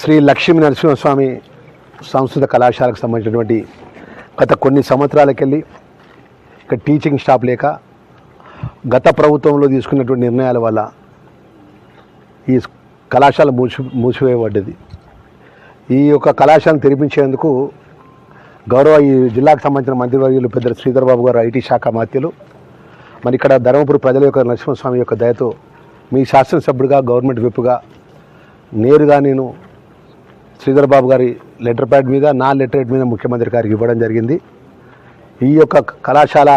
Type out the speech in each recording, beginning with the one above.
శ్రీ లక్ష్మీ నరసింహస్వామి సంస్కృత కళాశాలకు సంబంధించినటువంటి గత కొన్ని సంవత్సరాలకెళ్ళి ఇక్కడ టీచింగ్ స్టాఫ్ లేక గత ప్రభుత్వంలో తీసుకున్నటువంటి నిర్ణయాల వల్ల ఈ కళాశాల మూసి మూసివేయబడ్డది. ఈ యొక్క కళాశాలను తెరిపించేందుకు గౌరవ ఈ జిల్లాకు సంబంధించిన మంత్రివర్యులు పెద్ద శ్రీధర్ బాబు గారు ఐటీ శాఖ మాత్యులు మరి ఇక్కడ ధర్మపురి ప్రజల యొక్క నరసింహస్వామి యొక్క దయతో మీ శాసనసభ్యుడిగా గవర్నమెంట్ విప్పుగా నేరుగా నేను శ్రీధర్ బాబు గారి లెటర్ ప్యాడ్ మీద నా లెటర్ ప్యాడ్ మీద ముఖ్యమంత్రి గారికి ఇవ్వడం జరిగింది. ఈ యొక్క కళాశాల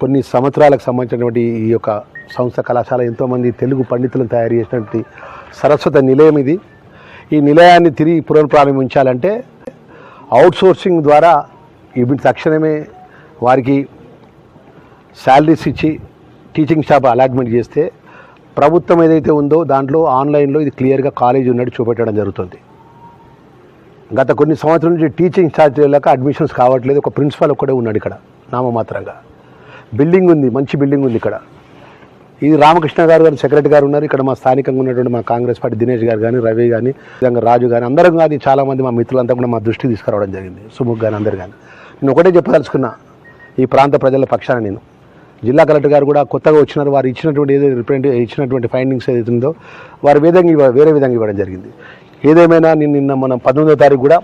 కొన్ని సంవత్సరాలకు సంబంధించినటువంటి ఈ యొక్క సంస్థ కళాశాల ఎంతోమంది తెలుగు పండితులను తయారు చేసినటువంటి సరస్వత నిలయం ఇది. ఈ నిలయాన్ని తిరిగి పునఃప్రారంభించాలంటే అవుట్సోర్సింగ్ ద్వారా ఇవి తక్షణమే వారికి శాలరీస్ ఇచ్చి టీచింగ్ స్టాఫ్ అలాట్మెంట్ చేస్తే ప్రభుత్వం ఏదైతే ఉందో దాంట్లో ఆన్లైన్లో ఇది క్లియర్గా కాలేజీ ఉన్నట్టు చూపెట్టడం జరుగుతుంది. గత కొన్ని సంవత్సరాల నుంచి టీచింగ్ స్టార్ట్ చేయలేక అడ్మిషన్స్ కావట్లేదు. ఒక ప్రిన్సిపాల్ ఒక్కడే ఉన్నాడు ఇక్కడ నామమాత్రంగా. బిల్డింగ్ ఉంది మంచి బిల్డింగ్ ఉంది ఇక్కడ. ఇది రామకృష్ణ గారు గారు సెక్రటరీ గారు ఉన్నారు. ఇక్కడ మా స్థానికంగా ఉన్నటువంటి మా కాంగ్రెస్ పార్టీ దినేష్ గారు కానీ రవి కానీ విధంగా రాజు కానీ అందరం కానీ చాలామంది మా మిత్రులంతా కూడా మా దృష్టికి తీసుకురావడం జరిగింది. సుముఖ్ కానీ అందరు కానీ నేను ఒకటే చెప్పదలుచుకున్నా ఈ ప్రాంత ప్రజల పక్షాన నేను. జిల్లా కలెక్టర్ గారు కూడా కొత్తగా వచ్చినారు. వారు ఇచ్చినటువంటి ఏదైతే రిప్రజెంట్ ఇచ్చినటువంటి ఫైండింగ్స్ ఏదైతే ఉందో వారి విధంగా ఇవ్వ వేరే విధంగా ఇవ్వడం జరిగింది. ఏదేమైనా నిన్న మనం పంతొమ్మిదో తారీఖు కూడా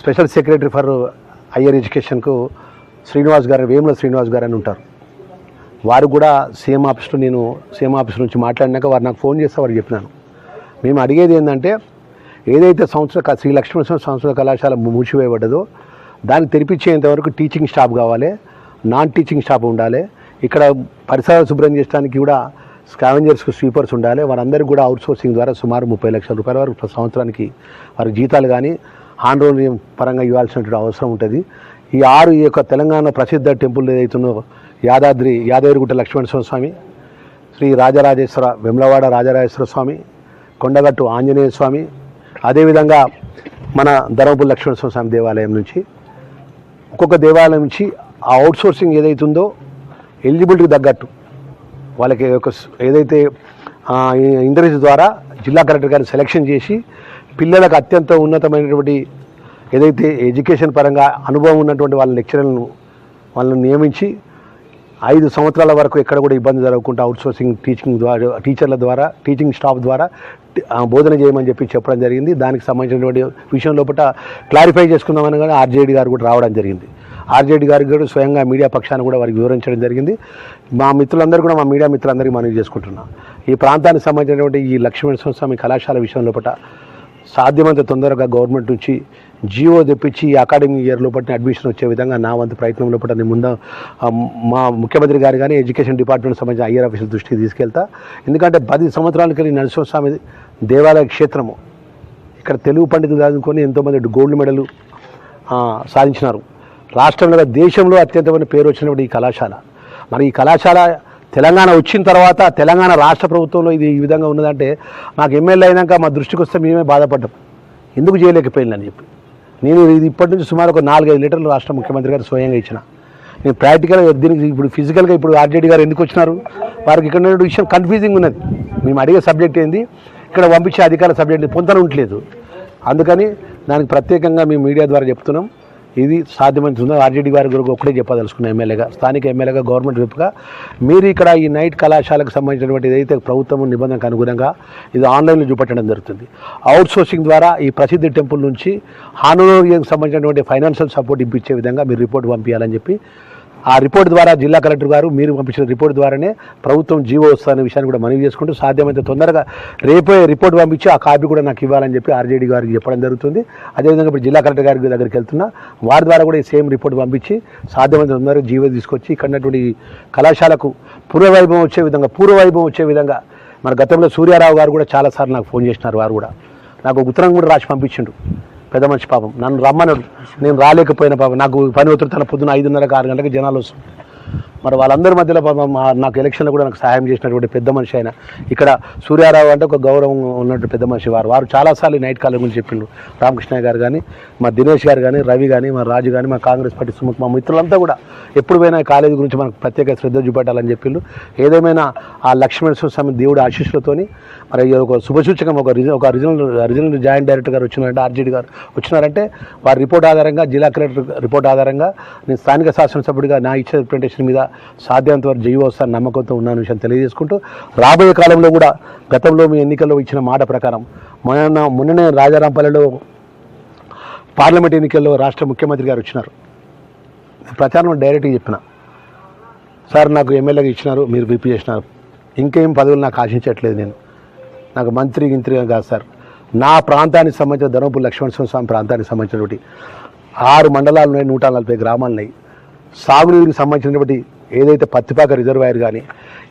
స్పెషల్ సెక్రటరీ ఫర్ హయ్యర్ ఎడ్యుకేషన్కు శ్రీనివాస్ గారు వేముల శ్రీనివాస్ గారు అని ఉంటారు. వారు కూడా సీఎం ఆఫీస్లో నేను సీఎం ఆఫీస్ నుంచి మాట్లాడినాక వారు నాకు ఫోన్ చేస్తే వారికి చెప్పినాను. మేము అడిగేది ఏంటంటే ఏదైతే సంవత్సర శ్రీ లక్ష్మీనరసింహ సంస్కృత కళాశాల మూసివేయబడ్డదో దాన్ని తెరిపించేంత వరకు టీచింగ్ స్టాఫ్ కావాలి నాన్ టీచింగ్ స్టాఫ్ ఉండాలి ఇక్కడ పరిసరాలు శుభ్రం చేయడానికి కూడా స్కావెంజర్స్కి స్వీపర్స్ ఉండాలి. వారందరికీ కూడా అవుట్ సోర్సింగ్ ద్వారా సుమారు ముప్పై లక్షల రూపాయల వరకు సంవత్సరానికి వారి జీతాలు కానీ హాండ్ పరంగా ఇవ్వాల్సినటువంటి అవసరం ఉంటుంది. ఈ ఆరు ఈ యొక్క తెలంగాణ ప్రసిద్ధ టెంపుల్ ఏదైతుందో యాదాద్రి యాదగిరిగుట్ట లక్ష్మణ స్వామి శ్రీ రాజరాజేశ్వర వెమ్లవాడ రాజరాజేశ్వర స్వామి కొండగట్టు ఆంజనేయ స్వామి అదేవిధంగా మన ధర్మపురి లక్ష్మణ స్వామి దేవాలయం నుంచి ఒక్కొక్క దేవాలయం నుంచి ఆ అవుట్సోర్సింగ్ ఏదైతుందో ఎలిజిబిలిటీకి తగ్గట్టు వాళ్ళకి ఒక ఏదైతే ఇంటర్వ్యూస్ ద్వారా జిల్లా కలెక్టర్ గారిని సెలెక్షన్ చేసి పిల్లలకు అత్యంత ఉన్నతమైనటువంటి ఏదైతే ఎడ్యుకేషన్ పరంగా అనుభవం ఉన్నటువంటి వాళ్ళ లెక్చరర్లను వాళ్ళని నియమించి ఐదు సంవత్సరాల వరకు ఎక్కడ కూడా ఇబ్బంది జరగకుండా అవుట్ సోర్సింగ్ టీచింగ్ ద్వారా టీచర్ల ద్వారా టీచింగ్ స్టాఫ్ ద్వారా బోధన చేయమని చెప్పి చెప్పడం జరిగింది. దానికి సంబంధించినటువంటి విషయం లోపల క్లారిఫై చేసుకుందామని కానీ ఆర్జేడీ గారు కూడా రావడం జరిగింది. ఆర్జేడి గారికి కూడా స్వయంగా మీడియా పక్షాన్ని కూడా వారికి వివరించడం జరిగింది. మా మిత్రులందరూ కూడా మా మీడియా మిత్రులందరికీ మనవి చేసుకుంటున్నాం. ఈ ప్రాంతానికి సంబంధించినటువంటి ఈ లక్ష్మీనరసింహ స్వామి కళాశాల విషయంలో పట్ల సాధ్యమంత తొందరగా గవర్నమెంట్ నుంచి జియో తెప్పించి అకాడమీ అకాడమిక్ ఇయర్ లోపల అడ్మిషన్ వచ్చే విధంగా నా వంతు ప్రయత్నం లోపల నేను ముందు మా ముఖ్యమంత్రి గారు కానీ ఎడ్యుకేషన్ డిపార్ట్మెంట్ సంబంధించిన ఐఆర్ ఆఫీసుల దృష్టికి తీసుకెళ్తా. ఎందుకంటే పది సంవత్సరాలకి నరసింహస్వామి దేవాలయ క్షేత్రము ఇక్కడ తెలుగు పండితులు చదువుకొని ఎంతోమంది గోల్డ్ మెడల్ సాధించినారు. రాష్ట్రంలో దేశంలో అత్యంతమైన పేరు వచ్చినప్పుడు ఈ కళాశాల. మరి ఈ కళాశాల తెలంగాణ వచ్చిన తర్వాత తెలంగాణ రాష్ట్ర ప్రభుత్వంలో ఇది ఈ విధంగా ఉన్నదంటే నాకు ఎమ్మెల్యే అయినాక మా దృష్టికి వస్తే మేమే బాధపడ్డాం. ఎందుకు చేయలేకపోయిందని చెప్పి. నేను ఇది ఇప్పటి నుంచి సుమారు ఒక నాలుగైదు లీటర్లు రాష్ట్ర ముఖ్యమంత్రి గారు స్వయంగా ఇచ్చిన. నేను ప్రాక్టికల్గా దీనికి ఇప్పుడు ఫిజికల్గా ఇప్పుడు ఆర్జేడీ గారు ఎందుకు వచ్చినారు? వారికి ఇక్కడ ఉన్న విషయం కన్ఫ్యూజింగ్ ఉన్నది. మేము అడిగే సబ్జెక్ట్ ఏంది? ఇక్కడ పంపించే అధికార సబ్జెక్ట్ పొందన ఉండలేదు అందుకని దానికి ప్రత్యేకంగా మేము మీడియా ద్వారా చెప్తున్నాం. ఇది సాధ్యమవుతుందో ఆర్జేడీ గారి గురించి ఒకటే చెప్పదలుచుకున్న ఎమ్మెల్యేగా స్థానిక ఎమ్మెల్యేగా గవర్నమెంట్ విప్పుగా మీరు ఇక్కడ ఈ నైట్ కళాశాలకు సంబంధించినటువంటి ఏదైతే ప్రభుత్వం నిబంధనకు అనుగుణంగా ఇది ఆన్లైన్లో చూపెట్టడం జరుగుతుంది. అవుట్సోర్సింగ్ ద్వారా ఈ ప్రసిద్ధి టెంపుల్ నుంచి హానోరియంకి సంబంధించినటువంటి ఫైనాన్షియల్ సపోర్ట్ ఇప్పించే విధంగా మీరు రిపోర్ట్ పంపించాలని చెప్పి ఆ రిపోర్ట్ ద్వారా జిల్లా కలెక్టర్ గారు మీరు పంపించిన రిపోర్ట్ ద్వారానే ప్రభుత్వం జీవో వస్తుందనే విషయాన్ని కూడా మనవి చేసుకుంటూ సాధ్యమైతే తొందరగా రేపే రిపోర్ట్ పంపించి ఆ కాపీ కూడా నాకు ఇవ్వాలని చెప్పి ఆర్జేడీ గారికి చెప్పడం జరుగుతుంది. అదేవిధంగా ఇప్పుడు జిల్లా కలెక్టర్ గారి దగ్గరికి వెళ్తున్నా వారి ద్వారా కూడా ఈ సేమ్ రిపోర్ట్ పంపించి సాధ్యమైతే తొందరగా జీవో తీసుకొచ్చి ఇక్కడ కళాశాలకు పూర్వవైభవం వచ్చే విధంగా పూర్వవైభవం వచ్చే విధంగా మన గతంలో సూర్యారావు గారు కూడా చాలాసార్లు నాకు ఫోన్ చేసినారు వారు కూడా. నాకు ఉత్తరం కూడా రాసి పంపించిండు. పెద్ద మనిషి పాపం. నన్ను రమ్మన్నాడు నేను రాలేకపోయిన పాపం. నాకు పని ఒత్తిడి తన పొద్దున ఐదున్నర ఆరు గంటలకు జనాలు వస్తుంది మరి వాళ్ళందరి మధ్యలో మా- నాకు ఎలక్షన్లో కూడా నాకు సహాయం చేసినటువంటి పెద్ద మనిషి ఆయన. ఇక్కడ సూర్యారావు అంటే ఒక గౌరవం ఉన్నటువంటి పెద్ద మనిషి వారు. వారు చాలాసార్లు ఈ నైట్ కాలేజ్ గురించి చెప్పిండ్రు రామకృష్ణ గారు కానీ మా దినేష్ గారు కానీ రవి కానీ మా రాజు కానీ మా కాంగ్రెస్ పార్టీ సుముఖ్ మా మిత్రులంతా కూడా ఎప్పుడు పోయినా కాలేజీ గురించి మనకు ప్రత్యేక శ్రద్ధ చూపెట్టాలని చెప్పిండ్రు ఏదేమైనా ఆ లక్ష్మణ స్వామి దేవుడి ఆశీస్సులతోని మరి ఈ ఒక శుభసూచకం ఒక రిజ ఒక రీజనల్ రిజనల్ జాయింట్ డైరెక్టర్ గారు వచ్చినారంటే ఆర్జీడీ గారు వచ్చినారంటే వారి రిపోర్ట్ ఆధారంగా జిల్లా కలెక్టర్ రిపోర్ట్ ఆధారంగా నేను స్థానిక శాసనసభ్యుడిగా నా ఇచ్చే రిప్రజెంటేషన్ మీద సాధ్యంత వరకు జై వస్తాను నమ్మకంతో ఉన్నాను విషయం తెలియజేసుకుంటూ రాబోయే కాలంలో కూడా గతంలో మీ ఎన్నికల్లో ఇచ్చిన మాట ప్రకారం మొన్న మొన్ననే రాజారాంపల్లిలో పార్లమెంట్ ఎన్నికల్లో రాష్ట్ర ముఖ్యమంత్రి గారు వచ్చినారు. ప్రచారం డైరెక్ట్గా చెప్పిన. సార్ నాకు ఎమ్మెల్యేగా ఇచ్చినారు మీరు విప్పి చేసినారు. ఇంకేం పదవులు నాకు ఆశించట్లేదు నేను. నాకు మంత్రి గింత్రిగా కాదు సార్. నా ప్రాంతానికి సంబంధించిన ధర్మపూర్ లక్ష్మణ స్వామి ప్రాంతానికి సంబంధించినటువంటి ఆరు మండలాలు ఉన్నాయి నూట నలభై గ్రామాలు ఉన్నాయి సాగునీరుకి సంబంధించినటువంటి ఏదైతే పత్తిపాక రిజర్వాయర్ కానీ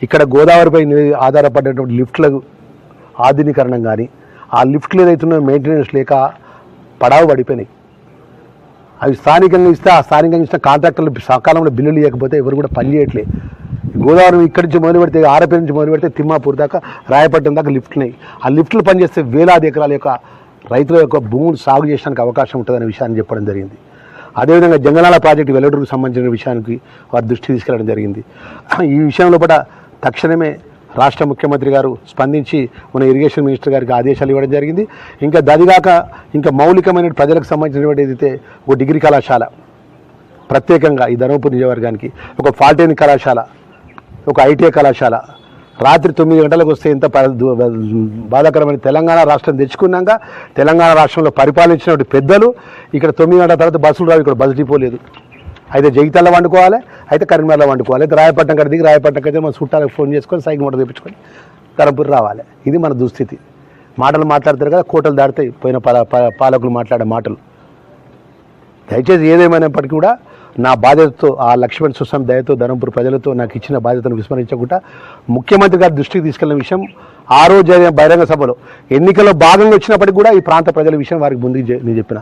ఇక్కడ గోదావరిపై ఆధారపడినటువంటి లిఫ్ట్లకు ఆధునీకరణం కానీ ఆ లిఫ్ట్లు ఏదైతే మెయింటెనెన్స్ లేక పడావు పడిపోయినాయి. అవి స్థానికంగా ఇస్తే ఆ స్థానికంగా ఇచ్చిన కాంట్రాక్టర్లు సకాలంలో బిల్లులు ఇవ్వకపోతే ఎవరు కూడా పని చేయట్లేదు గోదావరి ఇక్కడి నుంచి మొదలు పెడితే ఆరపేరు నుంచి మొదలు పెడితే తిమ్మాపూర్ దాకా రాయపట్నం దాకా లిఫ్ట్లు ఉన్నాయి. ఆ లిఫ్ట్లు పనిచేస్తే వేలాది ఎకరాల యొక్క రైతుల యొక్క భూములు సాగు చేయడానికి అవకాశం ఉంటుందనే విషయాన్ని చెప్పడం జరిగింది. అదేవిధంగా జంగనాల ప్రాజెక్టు వెల్లడూరుకు సంబంధించిన విషయానికి వారి దృష్టి తీసుకెళ్ళడం జరిగింది. ఈ విషయంలో కూడా తక్షణమే రాష్ట్ర ముఖ్యమంత్రి గారు స్పందించి మన ఇరిగేషన్ మినిస్టర్ గారికి ఆదేశాలు ఇవ్వడం జరిగింది. ఇంకా దదిగాక ఇంకా మౌలికమైన ప్రజలకు సంబంధించినటువంటి ఏదైతే ఒక డిగ్రీ కళాశాల ప్రత్యేకంగా ఈ ధర్మపురి నియోజకవర్గానికి ఒక ఫాల్టైన్ కళాశాల ఒక ఐటీఐ కళాశాల రాత్రి తొమ్మిది గంటలకు వస్తే ఎంత బాధాకరమైన తెలంగాణ రాష్ట్రం తెచ్చుకున్నాక తెలంగాణ రాష్ట్రంలో పరిపాలించినటువంటి పెద్దలు ఇక్కడ తొమ్మిది గంటల తర్వాత బస్సులు రావు ఇక్కడ బస్ డిపో లేదు. అయితే జగిత్యాల వండుకోవాలి అయితే కరీంనగర్లో వండుకోవాలి అయితే రాయపట్నం కడ దిగి రాయపట్నం అయితే మన చుట్టాలకు ఫోన్ చేసుకొని సైకిల్ మోటార్ తెప్పించుకొని ధర్మపురి రావాలి. ఇది మన దుస్థితి. మాటలు మాట్లాడతారు కదా కోటలు దాడతాయి పోయిన పాల పాలకులు మాట్లాడే మాటలు. దయచేసి ఏదేమైనప్పటికీ కూడా నా బాధ్యతతో ఆ లక్ష్మణ్ సుస్వామి దయతో ధర్మపురి ప్రజలతో నాకు ఇచ్చిన బాధ్యతను విస్మరించకుండా ముఖ్యమంత్రి గారి దృష్టికి తీసుకెళ్ళిన విషయం ఆ రోజు జరిగిన బహిరంగ సభలో ఎన్నికల్లో భాగంగా వచ్చినప్పటికీ కూడా ఈ ప్రాంత ప్రజల విషయం వారికి ముందుకు నేను చెప్పిన.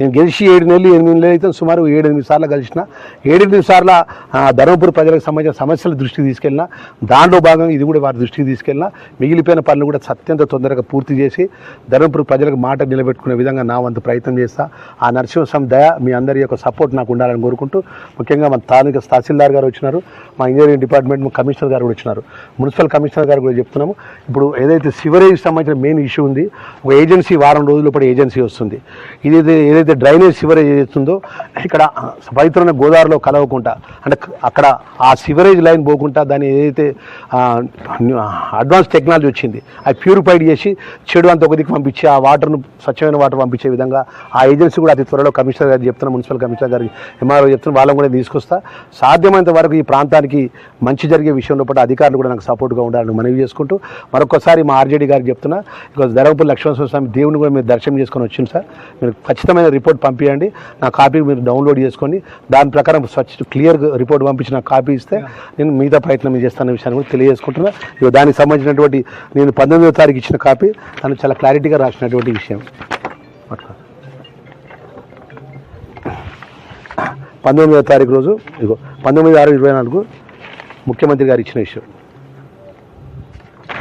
నేను గెలిచి ఏడు నెలలు ఎనిమిది నెలలు అయితే సుమారు ఏడు ఎనిమిది సార్లు కలిసిన ఏడెనిమిది సార్లు ఆ, ధర్మపురి ప్రజలకు సంబంధించిన సమస్యల దృష్టికి తీసుకెళ్ళినా దాంట్లో భాగంగా ఇది కూడా వారి దృష్టికి తీసుకెళ్ళినా మిగిలిపోయిన పనులు కూడా అత్యంత తొందరగా పూర్తి చేసి ధర్మపురి ప్రజలకు మాట నిలబెట్టుకునే విధంగా నా వంతు ప్రయత్నం చేస్తా. ఆ నరసింహస్వామి దయ మీ అందరి యొక్క సపోర్ట్ నాకు ఉండాలని కోరుకుంటూ ముఖ్యంగా మన స్థానిక తహసీల్దార్ గారు వచ్చినారు మా ఇంజనీరింగ్ డిపార్ట్మెంట్ కమిషనర్ గారు కూడా వచ్చినారు. మున్సిపల్ కమిషనర్ గారు కూడా చెప్తున్నాము ఇప్పుడు ఏదైతే సివరేజ్ సంబంధించిన మెయిన్ ఇష్యూ ఉంది ఒక ఏజెన్సీ వారం రోజుల ఏజెన్సీ వస్తుంది. ఇది ఏదైతే డ్రైనేజ్ సివరేజ్ ఏదైతుందో ఇక్కడ పవిత్రమైన గోదావరిలో కలవకుండా అంటే అక్కడ ఆ సివరేజ్ లైన్ పోకుండా దాన్ని ఏదైతే అడ్వాన్స్ టెక్నాలజీ వచ్చింది అది ప్యూరిఫైడ్ చేసి చెడు అంత ఒక దిక్కు పంపించి ఆ వాటర్ను స్వచ్ఛమైన వాటర్ పంపించే విధంగా ఆ ఏజెన్సీ కూడా అతి త్వరలో కమిషనర్ గారు చెప్తున్నా మున్సిపల్ కమిషనర్ గారికి ఎంఆర్ఓ చెప్తున్నా వాళ్ళని కూడా తీసుకొస్తా. సాధ్యమైనంత వరకు ఈ ప్రాంతానికి మంచి జరిగే విషయంలో పాటు అధికారులు కూడా నాకు సపోర్ట్గా ఉండాలని మనవి చేసుకుంటూ మరొకసారి మా ఆర్జేడీ గారికి చెప్తున్నా ఇక ధర్మపురి లక్ష్మణ స్వామి దేవుని కూడా మీరు దర్శనం చేసుకొని వచ్చింది సార్. మీరు ఖచ్చితమైన రిపోర్ట్ పంపించండి నా కాపీ మీరు డౌన్లోడ్ చేసుకొని దాని ప్రకారం స్వచ్ఛ క్లియర్ రిపోర్ట్ పంపించి నాకు కాపీ ఇస్తే నేను మిగతా ప్రయత్నం చేస్తాను విషయాన్ని కూడా తెలియజేసుకుంటున్నా. ఇక దానికి సంబంధించినటువంటి నేను పంతొమ్మిదో తారీఖు ఇచ్చిన కాపీ దాన్ని చాలా క్లారిటీగా రాసినటువంటి విషయం. అట్లా పంతొమ్మిదవ తారీఖు రోజు ఇగో పంతొమ్మిది ఆరు ఇరవై నాలుగు ముఖ్యమంత్రి గారు ఇచ్చిన విషయం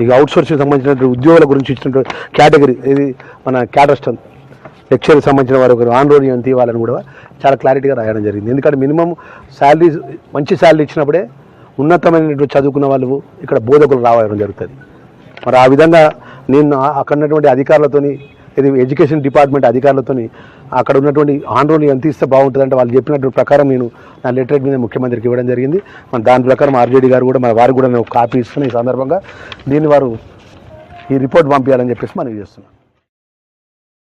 ఇక అవుట్సోర్సింగ్ సంబంధించినటువంటి ఉద్యోగుల గురించి ఇచ్చినటువంటి కేటగిరీ ఇది మన క్యాటస్టన్ లెక్చర్కి సంబంధించిన వారు ఒకరు ఆన్ రోడ్ ఎంత ఇవ్వాలని కూడా చాలా క్లారిటీగా రాయడం జరిగింది. ఎందుకంటే మినిమం శాలరీ మంచి శాలరీ ఇచ్చినప్పుడే ఉన్నతమైనటువంటి చదువుకున్న వాళ్ళు ఇక్కడ బోధకులు రావడం జరుగుతుంది. మరి ఆ విధంగా నేను అక్కడ ఉన్నటువంటి అధికారులతోని ఇది ఎడ్యుకేషన్ డిపార్ట్మెంట్ అధికారులతోని అక్కడ ఉన్నటువంటి ఆన్ ఎంత ఇస్తే బాగుంటుందంటే వాళ్ళు చెప్పినటువంటి ప్రకారం నేను నా లెటర్ మీద ముఖ్యమంత్రికి ఇవ్వడం జరిగింది. మన దాని ప్రకారం ఆర్జేడీ గారు కూడా మన వారికి కూడా నేను కాపీ ఇస్తున్న ఈ సందర్భంగా దీన్ని వారు ఈ రిపోర్ట్ పంపించాలని చెప్పేసి మనం చేస్తున్నాం